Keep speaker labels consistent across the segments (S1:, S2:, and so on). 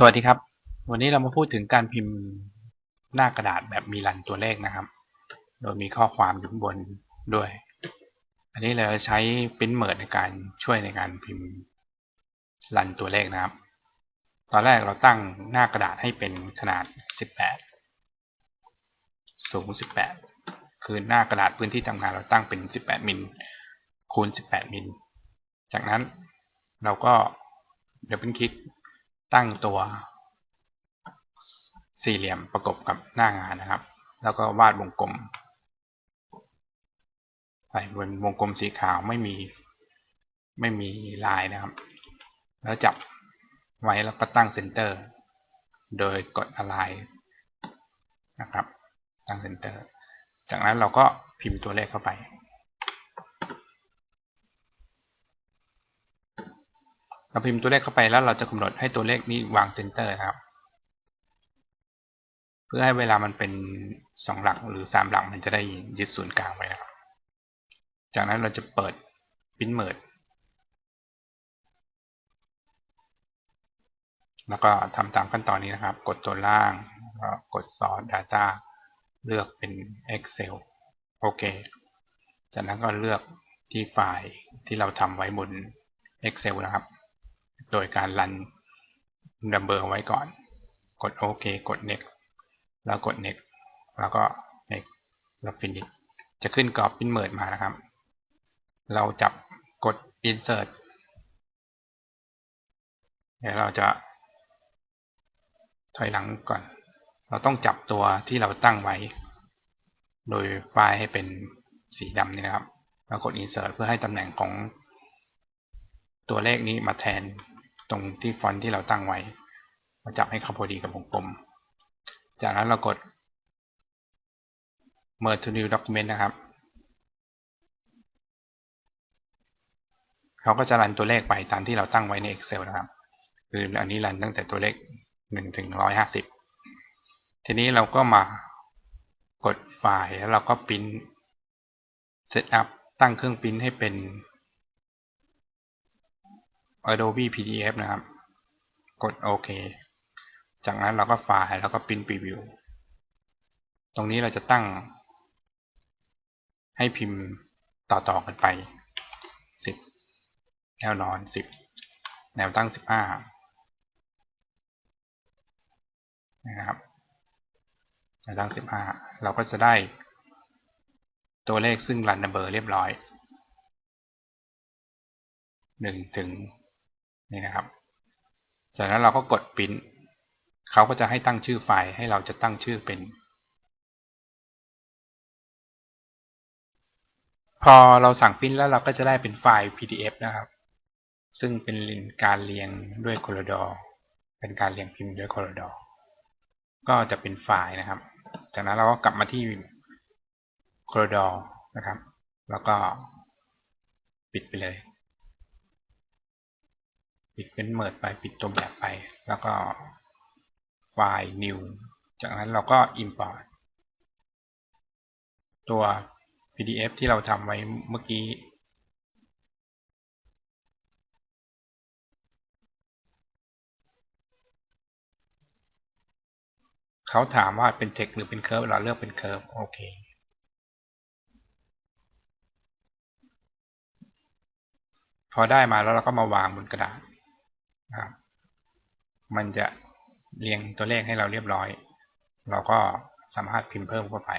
S1: สวัสดีครับ วันนี้เรามาพูดถึงการพิมพ์หน้ากระดาษแบบมีรันตัวเลขนะครับ โดยมีข้อความอยู่บนด้วย อันนี้เราใช้ปริ้นเมิร์ในการช่วยในการพิมพ์รันตัวเลขนะครับ ตอนแรกเราตั้งหน้ากระดาษให้เป็นขนาด 18 สูง 18 คือหน้ากระดาษพื้นที่ทำงานเราตั้งเป็น 18 มิลคูณ 18 มิล จากนั้นเราก็เดี๋ยวเป็นคลิก ตั้งตัวสี่เหลี่ยมประกบกับหน้างานนะครับ แล้วก็วาดวงกลมใส่บนวงกลมสีขาวไม่มีไม่มีลายนะครับ แล้วจับไว้แล้วก็ตั้งเซนเตอร์ โดยกดอะไรนะครับ ตั้งเซนเตอร์ จากนั้นเราก็พิมพ์ตัวเลขเข้าไป เราพิมพ์ตัวเลขเข้าไปแล้วเราจะกำหนดให้ตัวเลขนี้วางเซนเตอร์ครับ เพื่อให้เวลามันเป็นสองหลักหรือสามหลักมันจะได้ยึดศูนย์กลางไว้นะครับ จากนั้นเราจะเปิดพิมพ์เมิร์ดแล้วก็ทำตามขั้นตอนนี้นะครับ กดตัวล่างกด Source Data เลือกเป็น Excel โอเค จากนั้นก็เลือกที่ไฟล์ที่เราทำไว้บน Excel นะครับ โดยการรัน number ไว้ก่อน กดโอเคกด next แล้วกด next แล้วก็ next แล้ว finish จะขึ้นกรอบ pin merge มานะครับ เราจับกด insert เดี๋ยวเราจะ ถอยหลังก่อน เราต้องจับตัวที่เราตั้งไว้ โดยไฟล์ให้เป็นสีดำนี่นะครับ แล้วกด insert เพื่อให้ตำแหน่งของ ตัวเลขนี้มาแทนตรงที่ฟอนต์ที่เราตั้งไว้ มาจับให้เข้าพอดีกับวงกลม จากนั้นเรากด merge to new document นะครับ เขาก็จะรันตัวเลขไปตามที่เราตั้งไว้ใน Excel นะครับ คืออันนี้รันตั้งแต่ตัวเลข1ถึง150 ทีนี้เราก็มากดไฟล์แล้วเราก็พิมพ์ Setup ตั้งเครื่องพิมพ์ให้เป็น Adobe PDF นะครับ กดโอเค จากนั้นเราก็ไฟล์แล้วก็พิมพ์ Preview ตรงนี้เราจะตั้ง ให้พิมพ์ต่อๆกันไป 10 แนวนอน 10 แนวตั้ง 15 นะครับ แนวตั้ง 15 เราก็จะได้ ตัวเลขซึ่งรันนัมเบอร์เรียบร้อย 1 ถึง นี่นะครับ จากนั้นเราก็กดปริ้นเขาก็จะให้ตั้งชื่อไฟล์ให้เราจะตั้งชื่อเป็น พอเราสั่งปริ้นแล้วเราก็จะได้เป็นไฟล์ PDF นะครับ ซึ่งเป็นการเรียงด้วยโคลดอเป็นการเรียงพิมพ์ด้วยโคลดอก็จะเป็นไฟล์นะครับ จากนั้นเราก็กลับมาที่โคลดอนะครับ แล้วก็ปิดไปเลย ปิดเป็นเมิดไปปิดตัวแบบไป แล้วก็ไฟล์ new จากนั้นเราก็ import ตัว PDF ที่เราทำไว้เมื่อกี้ เขาถามว่าเป็น text หรือเป็น curve เราเลือกเป็น curve โอเค พอได้มาแล้วเราก็มาวางบนกระดาษ มันจะเรียงตัวเลขให้เราเรียบร้อย เราก็สามารถพิมพ์เพิ่มเข้าไป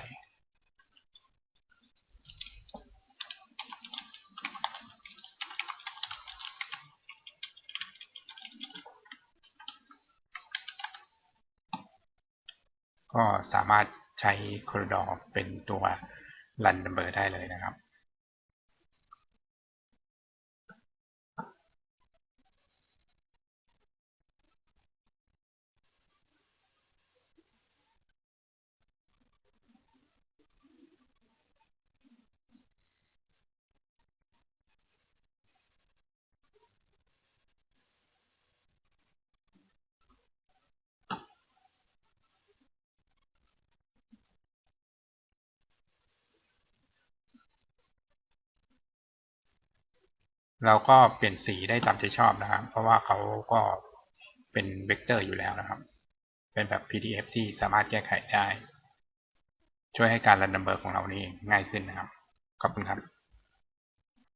S1: ก็สามารถใช้คอร์ดอเป็นตัวรันนัมเบอร์ได้เลยนะครับ เราก็เปลี่ยนสีได้ตามใจชอบนะครับ เพราะว่าเขาก็เป็นเวกเตอร์อยู่แล้วนะครับ เป็นแบบ PDF ที่สามารถแก้ไขได้ ช่วยให้การรันนัมเบอร์ของเรานี่ง่ายขึ้นนะครับ ขอบคุณครับ